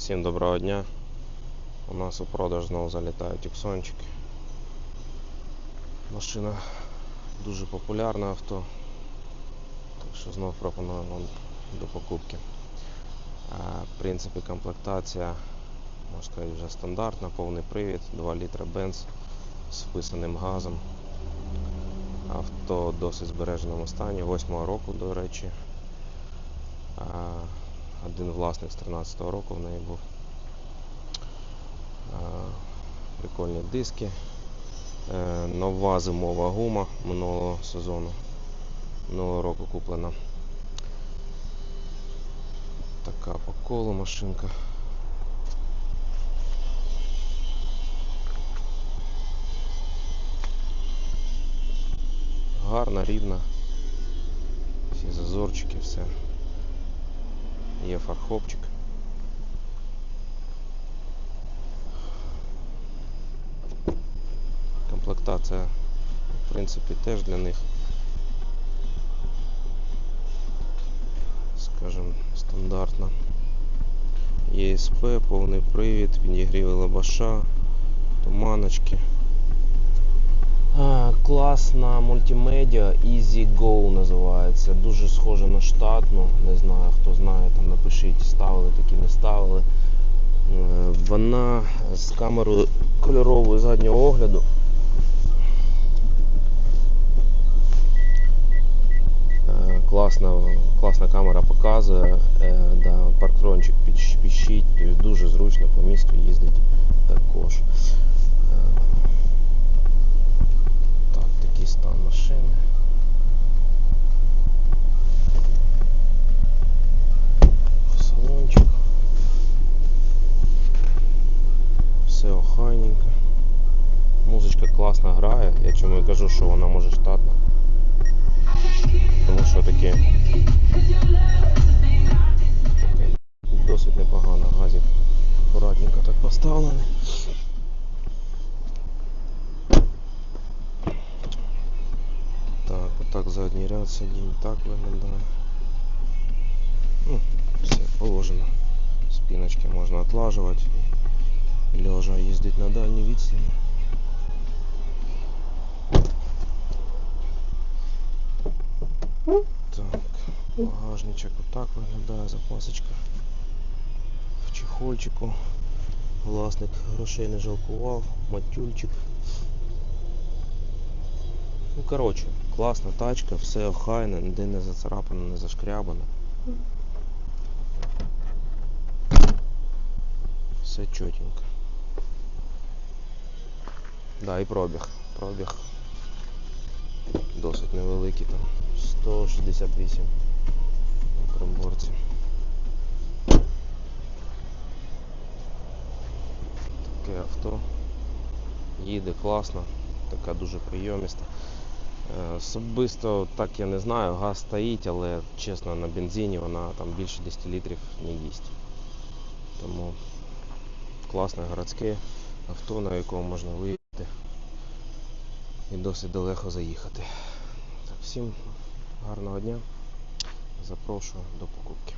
Всім доброго дня. У нас у продаж знову залітають тюксончики. Машина дуже популярне авто. Так що знов пропоную вам до покупки. В принципі, комплектація, можна сказати, вже стандартна, повний привід, 2 літра бенз з вписаним газом. Авто в досить збереженому стані, 8 року, до речі. Один власник з 13-го року в неї був. Прикольні диски. Е, Нова зимова гума минулого сезону. Минулого року куплена. Така по колу машинка. Гарна, рівна. Всі зазорчики, все. Є фархопчик. Комплектація, в принципі, теж для них, скажімо, стандартна. ЄСП, повний привід, підігріви лабаша, туманочки. Класна мультимедіа Easy Go називається. Дуже схоже на штатну. Не знаю, хто знає, там напишіть, ставили такі, не ставили. Е, Вона з камерою кольоровою заднього огляду. Е, Класна, класна камера показує, е, да, парктрончик тобто дуже зручно по місту їздить класно грає. Я чому і кажу, що вона може штатна. Тому що таке таке досить непогано газик. Акуратненько так поставлений. Так, отак задній ряд сидінь, так виглядає. Ну, все положено. Спиночки можна отлажувати. і Лежа їздить на дальній багажничок отак виглядає, запасочка в чехольчику. Власник грошей не жалкував, матюльчик. Ну, коротше, класна тачка, все охайне, ніде не зацарапано, не зашкрябано. Все чотенько. Да, і пробіг. Пробіг досить невеликий там. 168 на приборці. Таке авто. Їде класно, така дуже прийоміста. Е, Особисто так я не знаю, газ стоїть, але чесно на бензині вона там більше 10 літрів не їсть. Тому класне городське авто, на якому можна виїхати і досить далеко заїхати. Так, всім гарного дня. Запрошую до покупки.